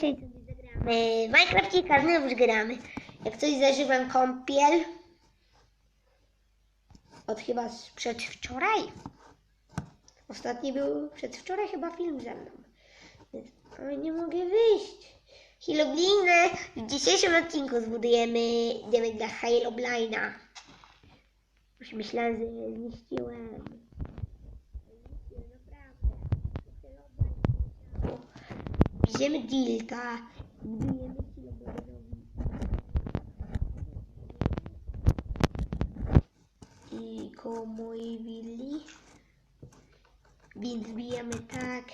dzisiaj sobie zagramy w Minecrafcika, znowuż gramy. Jak coś zażywam kąpiel. Od chyba z przedwczoraj. Ostatni był przedwczoraj chyba film ze mną. Ale nie mogę wyjść. Hiloblinę w dzisiejszym odcinku zbudujemy idziemy dla Hiloblina. Już myślałem, że je. Zniszczyłem, Bierzemy Dilka. Budujemy. I koło mojej willi. Więc bijemy tak.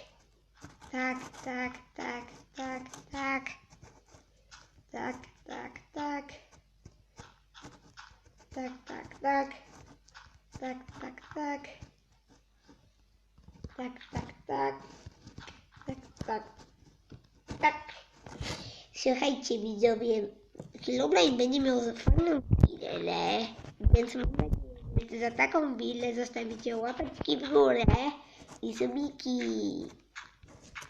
Tak, tak, tak, tak, tak. Tak, tak, tak. Tak, tak, tak. Tak, tak, tak. Tak, tak, tak. Tak, tak. Tak. Słuchajcie widzowie, Herobrine będzie miał fajną willę, więc mam nadzieję, że za taką willę zostawicie łapeczki w górę i subiki.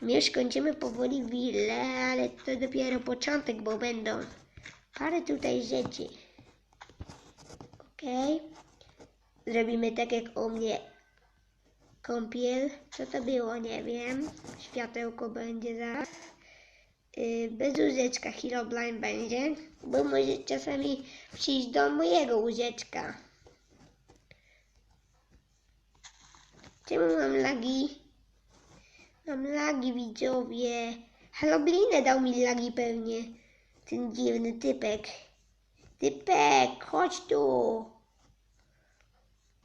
My już kończymy powoli willę, ale to dopiero początek, bo będą parę tutaj rzeczy. Okej. Zrobimy tak jak u mnie kąpiel. Co to było? Nie wiem. Światełko będzie zaraz. Yy, bez łóżeczka Herobrine będzie, bo może czasami przyjść do mojego łóżeczka. Czemu mam lagi? Mam lagi, widzowie. Haloblinę dał mi lagi pewnie. Ten dziwny typek. Typek, chodź tu.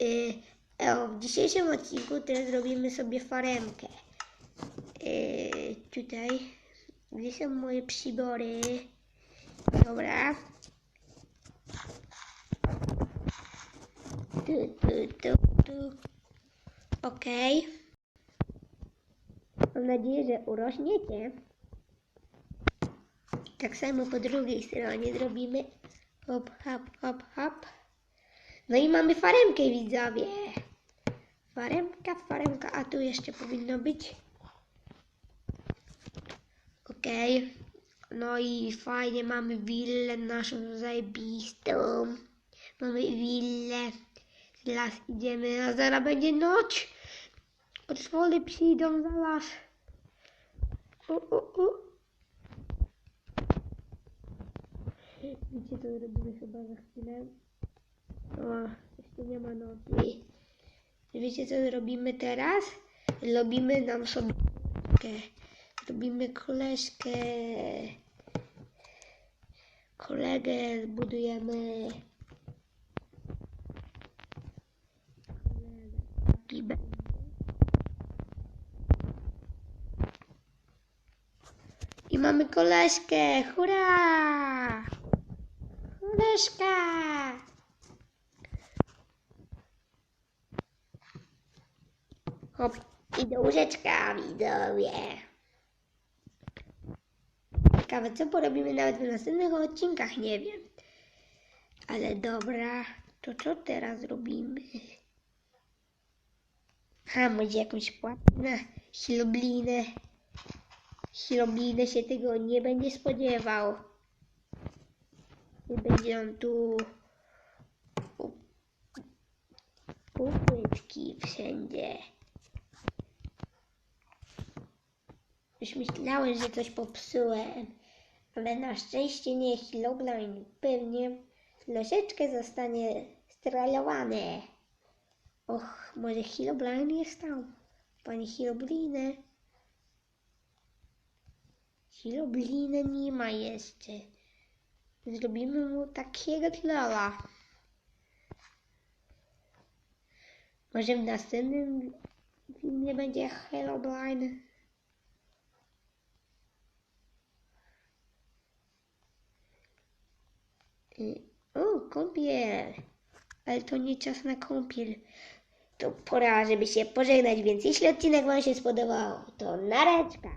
Yy, o, w dzisiejszym odcinku teraz zrobimy sobie faremkę. Yy, tutaj. Gdzie są moje przybory? Dobra. Tu, tu, tu, tu. Okej. Mam nadzieję, że urośniecie. Tak samo po drugiej stronie zrobimy. Hop, hop, hop, hop. No i mamy faremkę, widzowie. Faremka, faremka, a tu jeszcze powinno być. Okej. No i fajnie mamy willę naszą zajebistą. Mamy willę. Teraz idziemy, a zaraz będzie noc. Otwory przyjdą zaraz. U, u, u. Wiecie co zrobimy chyba za chwilę? O, jeszcze nie ma nocy. Wiecie co zrobimy teraz? Robimy nam sobie koleżkę. Robimy koleżkę. Kolegę będzie. I mamy koleżkę. Hurra! Koleżka! Hop, i do łóżeczka, widzowie. Ciekawe, co porobimy nawet w następnych odcinkach, nie wiem. Ale dobra, to co teraz robimy? Ha, może jakąś płatkę na Hiloblinę. Hiloblinę się tego nie będzie spodziewał. Nie będzie on tu półpłytki wszędzie. Już myślałem, że coś popsułem, ale na szczęście nie Hilobline. Pewnie troszeczkę zostanie stralowane. Och, może Hilobline jest tam. Panie Hilobline. Hilobline nie ma jeszcze. Zrobimy mu takiego trolla. Może w następnym filmie będzie Herobrine. O, kąpiel. Ale to nie czas na kąpiel. To pora, żeby się pożegnać, więc jeśli odcinek Wam się spodobał, to nareczka.